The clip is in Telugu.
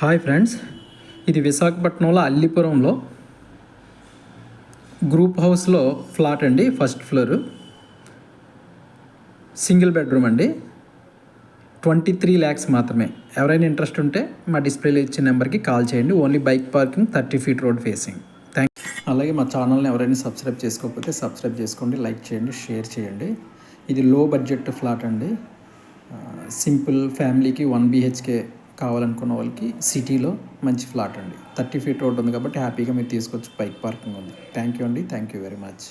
హాయ్ ఫ్రెండ్స్ ఇది విశాఖపట్నంలో అల్లిపురంలో గ్రూప్ హౌస్లో ఫ్లాట్ అండి ఫస్ట్ ఫ్లోరు సింగిల్ బెడ్రూమ్ అండి. ట్వంటీ త్రీ ల్యాక్స్ మాత్రమే. ఎవరైనా ఇంట్రెస్ట్ ఉంటే మా డిస్ప్లేలో ఇచ్చిన నెంబర్కి కాల్ చేయండి. Only bike parking thirty feet road facing thank అలాగే మా ఛానల్ని ఎవరైనా సబ్స్క్రైబ్ చేసుకోకపోతే సబ్స్క్రైబ్ చేసుకోండి లైక్ చేయండి షేర్ చేయండి. ఇది లో బడ్జెట్ ఫ్లాట్ అండి. సింపుల్ ఫ్యామిలీకి వన్ బీహెచ్కే కావాలనుకున్న వాళ్ళకి సిటీలో మంచి ఫ్లాట్ అండి. థర్టీ ఫీట్ రోడ్ ఉంది కాబట్టి హ్యాపీగా మీరు తీసుకొచ్చి బైక్ పార్కింగ్ ఉంది. థ్యాంక్ యూ అండి. Thank you very much.